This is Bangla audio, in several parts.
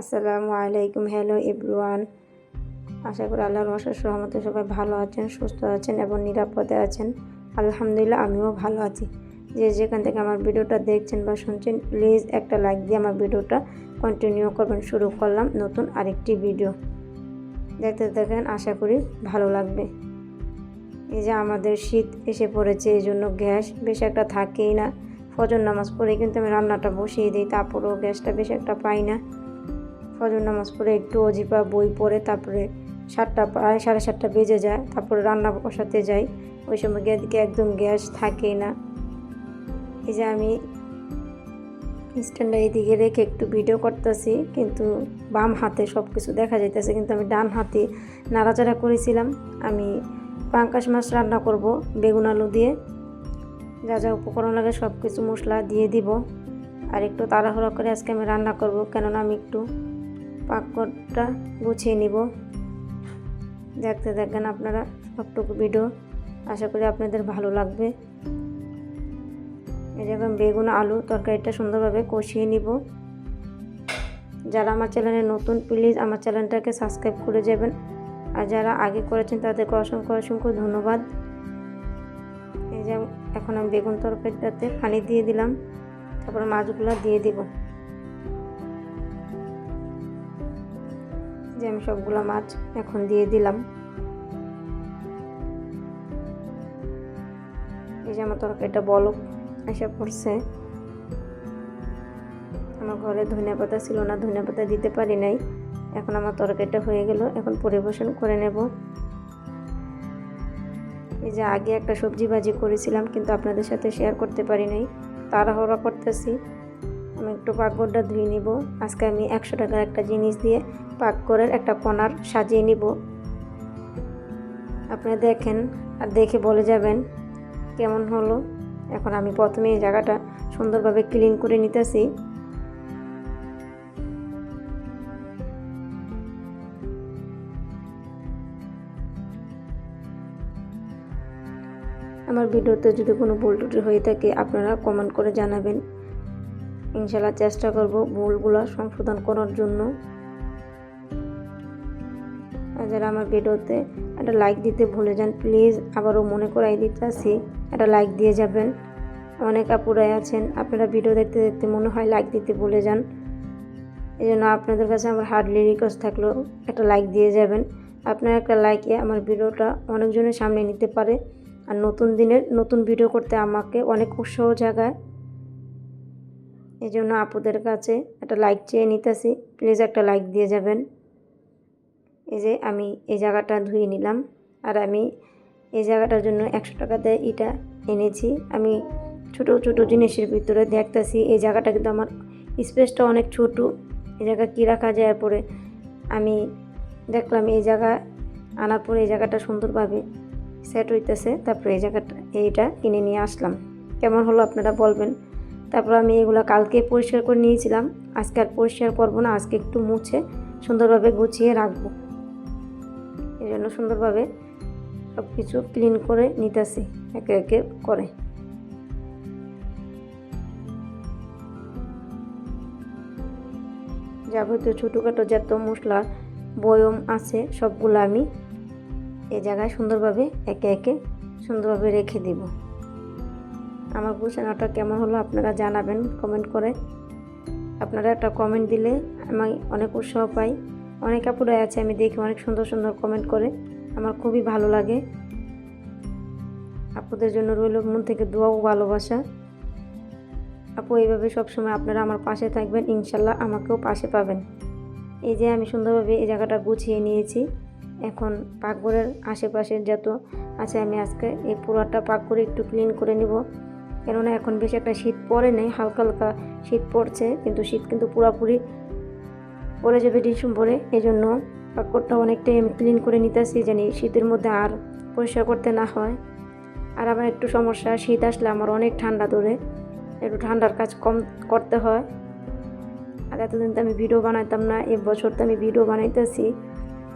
আসসালামু আলাইকুম, হ্যালো এভরিওয়ান। আশা করি আল্লাহর অশেষ রহমতে সবাই ভালো আছেন, সুস্থ আছেন এবং নিরাপদে আছেন। আলহামদুলিল্লাহ, আমিও ভালো আছি। যে যেখান থেকে আমার ভিডিওটা দেখছেন বা শুনছেন প্লিজ একটা লাইক দিয়ে আমার ভিডিওটা কন্টিনিউ করবেন। শুরু করলাম নতুন আরেকটি ভিডিও দেখতে দেখেন আশা করি ভালো লাগবে। এই যে আমাদের শীত এসে পড়েছে, এই জন্য গ্যাস বেশি একটা থাকেই না। ফজর নামাজ পড়ে কিন্তু আমি রান্নাটা বসিয়ে দিই, তারপরেও গ্যাসটা বেশি একটা পাই না। ফজর নামাজ পড়ে একটু অজিপা বই পড়ে, তারপরে সাতটা প্রায় সাড়ে সাতটা বেজে যায়, তারপরে রান্না বসাতে যাই। ওই সময় একদম গ্যাস থাকেই না। এই যে আমি স্ট্যান্ডটা এদিকে রেখে একটু ভিডিও করতেছি, কিন্তু বাম হাতে সব কিছু দেখা যাইতেছে, কিন্তু আমি ডান হাতে নাড়াচাড়া করেছিলাম। আমি পাঙ্কাশ মাছ রান্না করব, বেগুন আলু দিয়ে। যা যা উপকরণ লাগে সব কিছু মশলা দিয়ে দিব। আর একটু তাড়াহুড়ো করে আজকে আমি রান্না করব, কেননা আমি একটু পাকড়টা গুছিয়ে নিব। দেখতে দেখবেন আপনারা সবটুকু ভিডিও। আশা করি আপনাদের ভালো লাগবে। এই যখন বেগুন, আলু তরকারিটা সুন্দরভাবে কষিয়ে নিব। যারা আমার চ্যানেলে নতুন, প্লিজ আমার চ্যানেলটাকে সাবস্ক্রাইব করে যাবেন। আর যারা আগে করেছেন, তাদেরকে অসংখ্য অসংখ্য ধন্যবাদ। এই যে, এখন আমি বেগুন তরকারিটাতে পানি দিয়ে দিলাম। তারপর মাছগুলো দিয়ে দিব। যে আমি সবগুলো মাছ এখন দিয়ে দিলাম। এই যে আমার তরকারিটা বলক এসে পড়ছে। আমার ঘরে ধনিয়া পাতা ছিল না, ধনিয়া পাতা দিতে পারি নাই। এখন আমার তরকারিটা হয়ে গেল, এখন পরিবেশন করে নেব। এই যে আগে একটা সবজি ভাজি করেছিলাম, কিন্তু আপনাদের সাথে শেয়ার করতে পারি নাই। তাড়াহুড়া করতেছি। একটু পাকঘরটা ধুয়ে নিব। আজকে আমি একশো টাকার একটা জিনিস দিয়ে পাকঘরের একটা কর্নার সাজিয়ে নিব। আপনারা দেখেন আর দেখে বলে যাবেন কেমন হলো। এখন আমি প্রথমে এই জায়গাটা সুন্দরভাবে ক্লিন করে নিতেছি। আমার ভিডিওতে যদি কোনো ত্রুটি হয়ে থাকে, আপনারা কমেন্ট করে জানাবেন। ইনশাল্লাহ চেষ্টা করব ভুলগুলো সংশোধন করার জন্য। যারা আমার ভিডিওতে একটা লাইক দিতে ভুলে যান প্লিজ আবারও মনে করাই দিতে আসি একটা লাইক দিয়ে যাবেন। অনেক আপুরাই আছেন, আপনারা ভিডিও দেখতে দেখতে মনে হয় লাইক দিতে ভুলে যান। এই জন্য আপনাদের কাছে আমার হার্ডলি রিকোয়েস্ট থাকল, একটা লাইক দিয়ে যাবেন। আপনার একটা লাইকে আমার ভিডিওটা অনেকজনের সামনে নিতে পারে। আর নতুন দিনের নতুন ভিডিও করতে আমাকে অনেক উৎসাহ জাগায়। এই জন্য আপুদের কাছে একটা লাইক চেয়ে নিতেছি। প্লিজ একটা লাইক দিয়ে যাবেন। এই যে আমি এই জায়গাটা ধুয়ে নিলাম। আর আমি এই জায়গাটার জন্য একশো টাকাতে এটা এনেছি। আমি ছোট ছোট জিনিসের ভিতরে দেখতেছি, এই জায়গাটা কিন্তু আমার স্পেসটা অনেক ছোট। এই জায়গা কী রাখা যায়? পরে আমি দেখলাম এই জায়গা আনার পরে এই জায়গাটা সুন্দরভাবে সেট হইতেছে। তারপরে এই জায়গাটা, এইটা কিনে নিয়ে আসলাম। কেমন হলো আপনারা বলবেন? তারপর আমি এগুলো কালকে পরিষ্কার করে নিয়েছিলাম। আজকে আর পরিষ্কার করব না, আজকে একটু মুছে সুন্দরভাবে গুছিয়ে রাখব। এই জন্য সুন্দরভাবে সব কিছু ক্লিন করে নিতেছি, একে একে করে। যাবতীয় ছোটোখাটো যত মশলা, বয়ম আছে, সবগুলো আমি এ জায়গায় সুন্দরভাবে একে একে সুন্দরভাবে রেখে দিব। আমার গুছানোটা কেমন হলো আপনারা জানাবেন কমেন্ট করে। আপনারা একটা কমেন্ট দিলে আমি অনেক উৎসাহ পাই। অনেক কাপড়ে আছে, আমি দেখি অনেক সুন্দর সুন্দর কমেন্ট করে। আমার খুবই ভালো লাগে। আপুদের জন্য রইল মন থেকে দোয়া ও ভালোবাসা। আপু, এইভাবে সবসময় আপনারা আমার পাশে থাকবেন, ইনশাল্লাহ আমাকেও পাশে পাবেন। এই যে আমি সুন্দরভাবে এই জায়গাটা গুছিয়ে নিয়েছি। এখন পাকঘরের আশেপাশে যত আছে, আমি আজকে এই পুরাটা পাকঘরে একটু ক্লিন করে নিব। কেননা এখন বেশি একটা শীত পড়ে নেই, হালকা হালকা শীত পড়ছে, কিন্তু শীত কিন্তু পুরোপুরি পড়ে যাবে ডিসেম্বরে। এই জন্য পাকড়টা অনেকটাই আমি ক্লিন করে নিতেছি জানি শীতের মধ্যে আর পরিষ্কার করতে না হয়। আর আমার একটু সমস্যা, শীত আসলে আমার অনেক ঠান্ডা ধরে, একটু ঠান্ডার কাজ কম করতে হয়। আর এতদিন তো আমি ভিডিও বানাইতাম না এবছর তো আমি ভিডিও বানাইতেছি।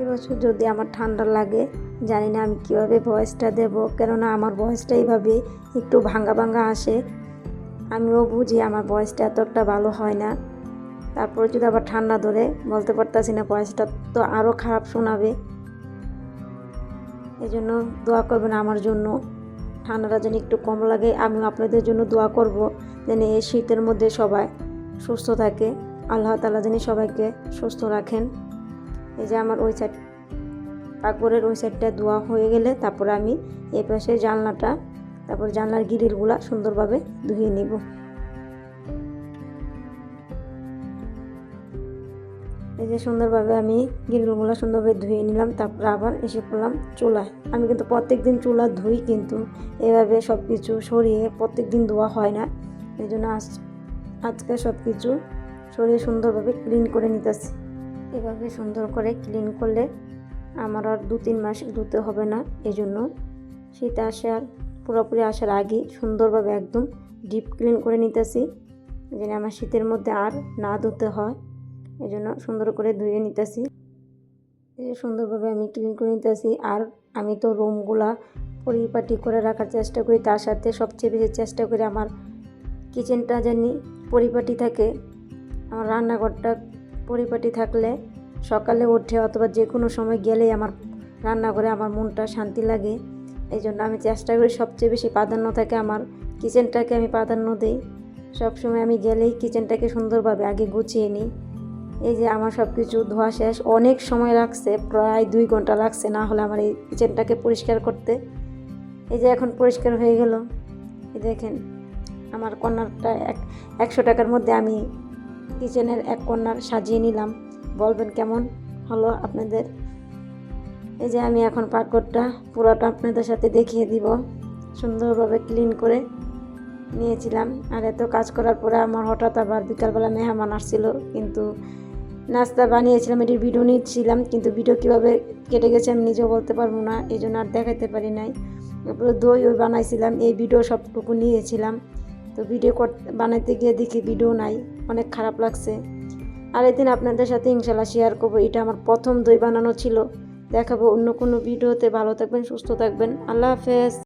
এবছর যদি আমার ঠান্ডা লাগে, জানি না আমি কীভাবে ভয়েসটা দেব, কেননা আমার ভয়েসটা এইভাবে একটু ভাঙ্গা ভাঙ্গা আসে। আমিও বুঝি আমার ভয়েসটা এতটা ভালো হয় না। তারপরে যদি আবার ঠান্ডা ধরে, বলতে পারতাছি না ভয়েসটা তো আরও খারাপ শোনাবে। এই জন্য দোয়া করবেন আমার জন্য। ঠান্ডাটা যেন একটু কম লাগে আমি আপনাদের জন্য দোয়া করব যেন এই শীতের মধ্যে সবাই সুস্থ থাকে। আল্লাহ তালা যেন সবাইকে সুস্থ রাখেন। এই যে আমার ওই সাইড পাকড়ের ওই সাইডটা ধোয়া হয়ে গেলে তারপরে আমি এই পাশে জানলাটা, তারপর জানলার গ্রিলগুলা সুন্দরভাবে ধুয়ে নিব। এই যে সুন্দরভাবে আমি গ্রিলগুলো সুন্দরভাবে ধুয়ে নিলাম, তারপর আবার এসে পড়লাম চুলায়। আমি কিন্তু প্রত্যেক দিন চুলা ধুই কিন্তু এভাবে সব কিছু সরিয়ে প্রত্যেক দিন ধোয়া হয় না। এই জন্য আজ, আজকে সব কিছু সরিয়ে সুন্দরভাবে ক্লিন করে নিতেছি। এভাবে সুন্দর করে ক্লিন করলে আমার আর দু তিন মাস ধুতে হবে না এই জন্য শীত আসার, পুরোপুরি আসার আগে সুন্দরভাবে একদম ডিপ ক্লিন করে নিতেছি, যেন আমার শীতের মধ্যে আর না ধুতে হয় এই জন্য সুন্দর করে ধুয়ে নিতেছি। এই সুন্দরভাবে আমি ক্লিন করে নিতেছি, আর আমি তো রুমগুলা পরিপাটি করে রাখার চেষ্টা করি, তার সাথে সবচেয়ে বেশি চেষ্টা করি আমার কিচেনটা জানি পরিপাটি থাকে, আমার রান্নাঘরটা পরিপাটি থাকলে সকালে উঠে অথবা যে কোনো সময় গেলেই আমার রান্নাঘরে আমার মনটা শান্তি লাগে। এই জন্য আমি চেষ্টা করি সবচেয়ে বেশি প্রাধান্য থাকে আমার কিচেনটাকে আমি প্রাধান্য দিই। সবসময় আমি গেলেই কিচেনটাকে সুন্দরভাবে আগে গুছিয়ে নিই। এই যে আমার সব কিছু ধোয়া শেষ, অনেক সময় লাগছে, প্রায় দুই ঘণ্টা লাগছে না হলে আমার এই কিচেনটাকে পরিষ্কার করতে। এই যে এখন পরিষ্কার হয়ে গেল। এই দেখেন, আমার কর্নারটা এক, একশো টাকার মধ্যে আমি কিচেনের এক কর্নার সাজিয়ে নিলাম। বলবেন কেমন? হলো আপনাদের। এই যে আমি এখন পাকড়টা পুরোটা আপনাদের সাথে দেখিয়ে দিব। সুন্দরভাবে ক্লিন করে নিয়েছিলাম। আর এত কাজ করার পরে আমার হঠাৎ আবার বিকালবেলা মেহমান আসছিল। কিন্তু নাস্তা বানিয়েছিলাম, এটির ভিডিও নিচ্ছিলাম। কিন্তু ভিডিও কীভাবে কেটে গেছে আমি নিজেও বলতে পারব না। এই জন্য আর দেখাতে পারি নাই। তারপরে দই ওই বানাইছিলাম। এই ভিডিও সবটুকু নিয়েছিলাম। তো ভিডিও বানাইতে গিয়ে দেখি ভিডিও নাই। অনেক খারাপ লাগছে। আর এদিন আপনাদের সাথে ইনশাল্লাহ শেয়ার করব। এটা আমার প্রথম দই বানানো ছিল। দেখাবো অন্য কোনো ভিডিওতে। ভালো থাকবেন, সুস্থ থাকবেন। আল্লাহ হাফেজ।